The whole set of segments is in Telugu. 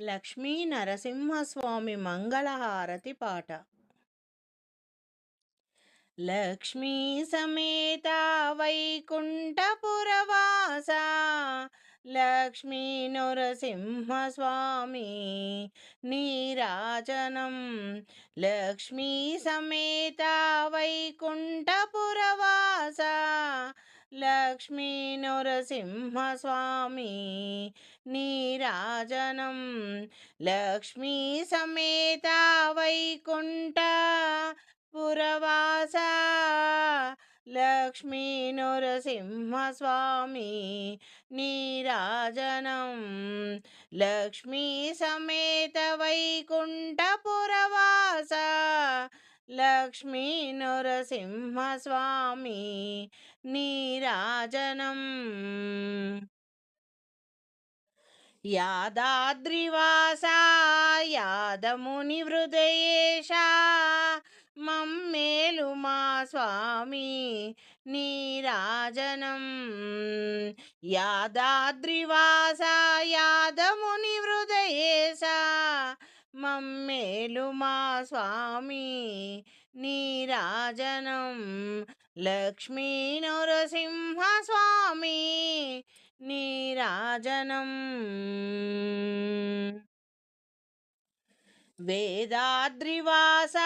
లక్ష్మీ నరసింహస్వామి మంగళహారతి పాట. లక్ష్మీ సమేత వైకుంఠపురవాస లక్ష్మీ నరసింహస్వామి నీరాజనం. లక్ష్మీ సమేత వైకుంఠపుర లక్ష్మీ నరసింహస్వామి నీరాజనం. లక్ష్మీ సమేత వైకుంఠ పురవాస. లక్ష్మీ నరసింహస్వామి నీరాజనం. లక్ష్మీ సమేత వైకుంఠ పురవాస. లక్ష్మీ నరసింహస్వామి నీరాజనం. యాదాద్రివాసా యాదముని హృదయేశ మమ్మేలు మా స్వామి నీరాజనం. యాదాద్రివాస యాదముని హృదయేశ మమ్మేలు మా స్వామి నీరాజనం లక్ష్మీ నరసింహ స్వామి నీరాజనం వేదాద్రివాస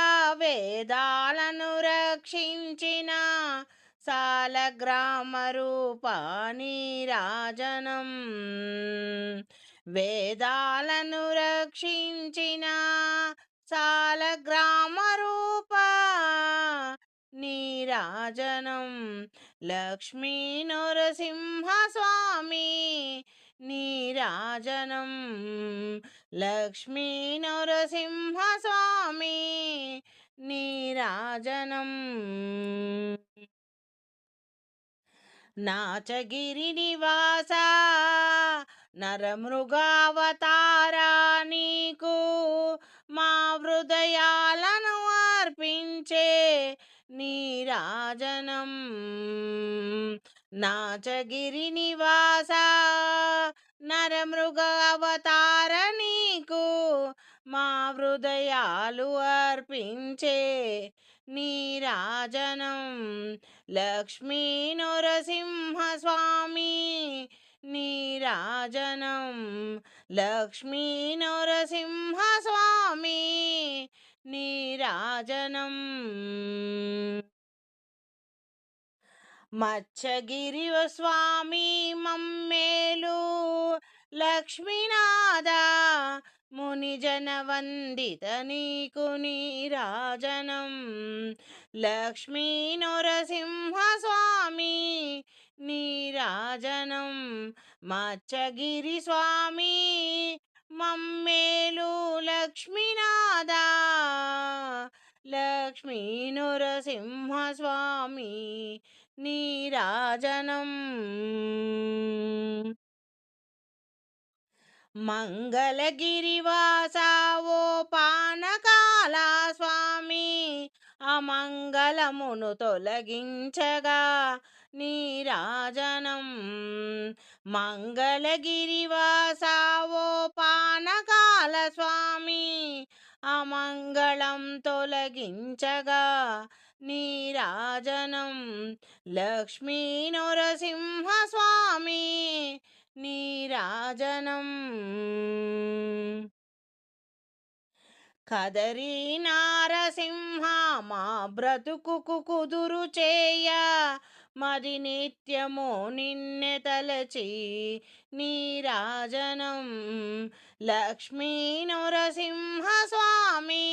వేదాలను రక్షించిన సాలగ్రామ రూప నీరాజనం వేదాలను రక్షించిన సాలగ్రామ రూప నీరాజనం. లక్ష్మీ నరసింహస్వామి నీరాజనం. లక్ష్మీ నరసింహస్వామి నీరాజనం. నాచగిరి నివాస నరమృగావతారా నీకు మా హృదయాలను అర్పించే నీరాజనం నాచగిరి నివాస నరమృగ అవతార నీకు మా హృదయాలు అర్పించే నీరాజనం లక్ష్మీ నరసింహస్వామి రాజనం. లక్ష్మీ నరసింహస్వామి నీరాజనం మచ్చగిరి స్వామి మమ్మేలు లక్ష్మీనాథ మునిజన వందిత నీకు నీరాజనం లక్ష్మీ నరసింహస్వామి నీరాజనం మచ్చగిరి స్వామి మమ్మేలు లక్ష్మీనాథ లక్ష్మీ నృసింహస్వామి నీరాజనం. మంగళగిరివాసావో పానకాల స్వామి అమంగళమును తొలగించగా నీరాజనం మంగళగిరివాసావో పానకాల స్వామి అమంగళం తొలగించగా నీరాజనం లక్ష్మీ నరసింహస్వామి నీరాజనం. కదరి నారసింహ మా బ్రతుకు కుదురు చేయ మది నిత్యము నిన్నె తలచి నీరాజనం లక్ష్మీ నరసింహస్వామి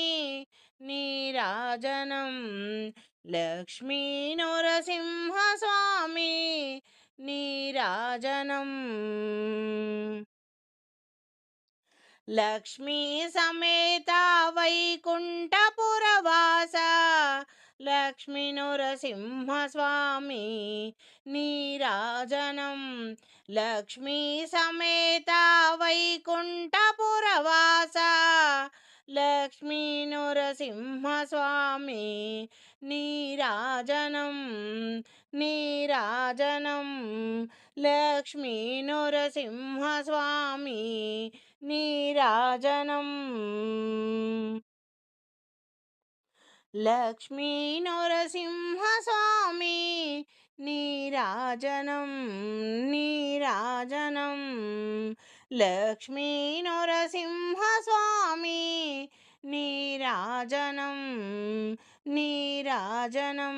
నీరాజనం లక్ష్మీ నరసింహస్వామి నీరాజనం లక్ష్మీ సమేత లక్ష్మీ నరసింహ స్వామి నీరాజనం. లక్ష్మీ సమేత వైకుంఠపురవాస. లక్ష్మీ నరసింహ స్వామి నీరాజనం. నీరాజనం. లక్ష్మీ నరసింహ స్వామి నీరాజనం. లక్ష్మీ నరసింహస్వామి నీరాజనం నీరాజనం లక్ష్మీ నరసింహస్వామి నీరాజనం నీరాజనం